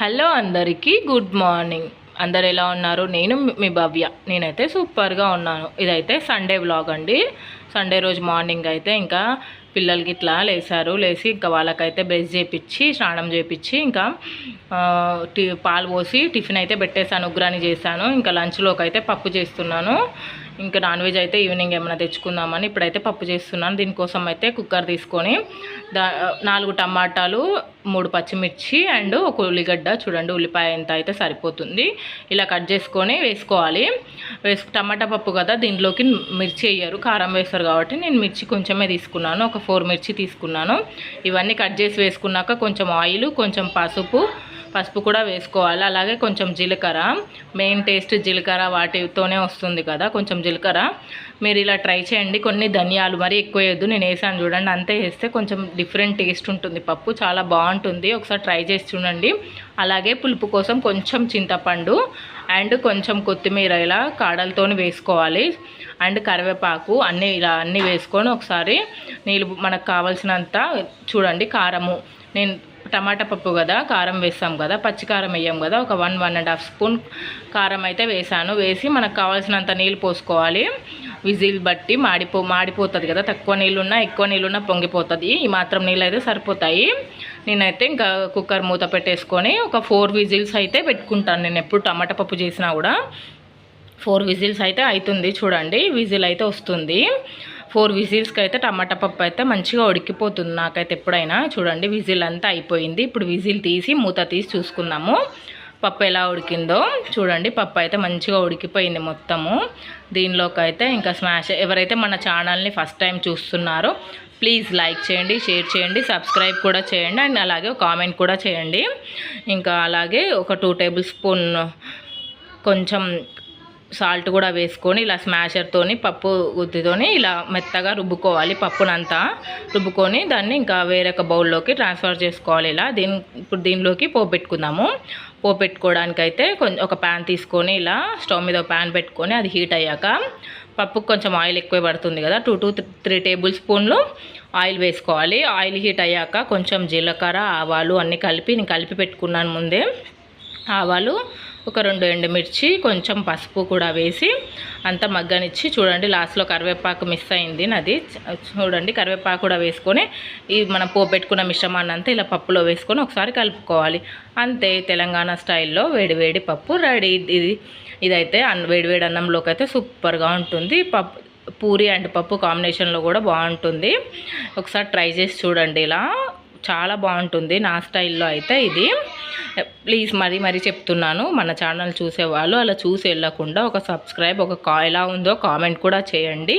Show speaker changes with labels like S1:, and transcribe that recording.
S1: Hello అందరికీ good morning. అందరు ఎలా ఉన్నారు? నేను మీ భవ్య. నేనైతే సూపర్గా ఉన్నాను. ఇదైతే సండే వ్లాగ్ అండి. సండే రోజు మార్నింగ్ అయితే ఇంకా పిల్లలకి ఇట్లా లేసారు. లేచి ఇంకా వాళ్ళకైతే బ్రష్ చేపించి స్నానం చేపించి ఇంకా పాలు పోసి టిఫిన్ అయితే పెట్టేశాను ఉగ్రాని చేశాను. ఇంకా లంచ్లోకి అయితే పప్పు చేస్తున్నాను. ఇంకా నాన్ వెజ్ అయితే ఈవినింగ్ ఏమైనా తెచ్చుకుందామని ఇప్పుడైతే పప్పు చేస్తున్నాను. దీనికోసం అయితే కుక్కర్ తీసుకొని దా నాలుగు టమాటాలు మూడు పచ్చిమిర్చి అండ్ ఒక ఉల్లిగడ్డ. చూడండి ఉల్లిపాయ ఎంత అయితే సరిపోతుంది. ఇలా కట్ చేసుకొని వేసుకోవాలి. వేసు టమాటా పప్పు కదా దీంట్లోకి మిర్చి వేయరు. కారం వేస్తారు కాబట్టి నేను మిర్చి కొంచెమే తీసుకున్నాను. ఒక ఫోర్ మిర్చి తీసుకున్నాను. ఇవన్నీ కట్ చేసి వేసుకున్నాక కొంచెం ఆయిల్ కొంచెం పసుపు పసుపు కూడా వేసుకోవాలి. అలాగే కొంచెం జీలకర్ర. మెయిన్ టేస్ట్ జీలకర్ర వాటితోనే వస్తుంది కదా కొంచెం జీలకర్ర. మీరు ఇలా ట్రై చేయండి. కొన్ని ధనియాలు మరి ఎక్కువ వేయద్దు. నేను వేసాను చూడండి. అంతే వేస్తే కొంచెం డిఫరెంట్ టేస్ట్ ఉంటుంది పప్పు. చాలా బాగుంటుంది. ఒకసారి ట్రై చేసి చూడండి. అలాగే పులుపు కోసం కొంచెం చింతపండు అండ్ కొంచెం కొత్తిమీర ఇలా కాడలతో వేసుకోవాలి. అండ్ కరివేపాకు అన్నీ ఇలా అన్నీ వేసుకొని ఒకసారి నీళ్ళు మనకు కావాల్సినంత చూడండి కారము. నేను టమాటా పప్పు కదా కారం వేస్తాం కదా పచ్చి కారం వేయం కదా ఒక one one and half spoon కారం అయితే వేసాను. వేసి మనకు కావాల్సినంత నీళ్ళు పోసుకోవాలి. విజిల్ బట్టి మాడిపో మాడిపోతుంది కదా తక్కువ నీళ్ళున్నా ఎక్కువ నీళ్ళున్నా పొంగిపోతుంది. ఈ మాత్రం నీళ్ళు అయితే సరిపోతాయి. నేనైతే ఇంకా కుక్కర్ మూత పెట్టేసుకొని ఒక ఫోర్ విజిల్స్ అయితే పెట్టుకుంటాను. నేను ఎప్పుడు టమాటా పప్పు చేసినా కూడా. ఫోర్ విజిల్స్ అయితే అవుతుంది చూడండి. విజిల్ అయితే వస్తుంది. ఫోర్ విజిల్స్కి అయితే టమాటా పప్పు అయితే మంచిగా ఉడికిపోతుంది నాకైతే ఎప్పుడైనా. చూడండి విజిల్ అంతా అయిపోయింది. ఇప్పుడు విజిల్ తీసి మూత తీసి చూసుకుందాము. పప్పు ఎలా ఉడికిందో చూడండి. పప్పు అయితే మంచిగా ఉడికిపోయింది మొత్తము. దీనిలోకి అయితే ఇంకా స్మాష్ ఎవరైతే మన ఛానల్ని ఫస్ట్ టైం చూస్తున్నారో ప్లీజ్ లైక్ చేయండి షేర్ చేయండి సబ్స్క్రైబ్ కూడా చేయండి అండ్ అలాగే కామెంట్ కూడా చేయండి. ఇంకా అలాగే ఒక టూ టేబుల్ స్పూన్ కొంచెం సాల్ట్ కూడా వేసుకొని ఇలా స్మాషర్తోని పప్పు గుత్తితోని ఇలా మెత్తగా రుబ్బుకోవాలి పప్పునంతా. రుబ్బుకొని దాన్ని ఇంకా వేరొక బౌల్లోకి ట్రాన్స్ఫర్ చేసుకోవాలి ఇలా. దీని ఇప్పుడు దీనిలోకి పోపు పెట్టుకుందాము. కొంచెం ఒక ప్యాన్ తీసుకొని ఇలా స్టవ్ మీద ప్యాన్ పెట్టుకొని అది హీట్ అయ్యాక పప్పుకు కొంచెం ఆయిల్ ఎక్కువ పడుతుంది కదా. టూ టూ త్రీ టేబుల్ స్పూన్లు ఆయిల్ వేసుకోవాలి. ఆయిల్ హీట్ అయ్యాక కొంచెం జీలకర్ర ఆవాలు అన్నీ కలిపి నేను కలిపి పెట్టుకున్నాను ముందే. ఆవాలు ఒక రెండు ఎండుమిర్చి కొంచెం పసుపు కూడా వేసి అంతా మగ్గనిచ్చి చూడండి లాస్ట్లో కరివేపాకు మిస్ అయింది నాది. చూడండి కరివేపాకు కూడా వేసుకొని ఈ మనం పోపెట్టుకున్న పెట్టుకున్న మిశ్రమాన్ని అంతా ఇలా పప్పులో వేసుకొని ఒకసారి కలుపుకోవాలి. అంతే తెలంగాణ స్టైల్లో వేడివేడి పప్పు రెడీ. ఇది ఇదైతే వేడివేడి అన్నంలోకి అయితే సూపర్గా ఉంటుంది. పప్పు పూరి అండ్ పప్పు కాంబినేషన్లో కూడా బాగుంటుంది. ఒకసారి ట్రై చేసి చూడండి ఇలా. చాలా బాగుంటుంది నా స్టైల్లో అయితే ఇది. ప్లీజ్ మరీ మరీ చెప్తున్నాను మన ఛానల్ చూసేవాళ్ళు అలా చూసి వెళ్ళకుండా ఒక సబ్స్క్రైబ్ ఒక కా ఎలా ఉందో కామెంట్ కూడా చేయండి.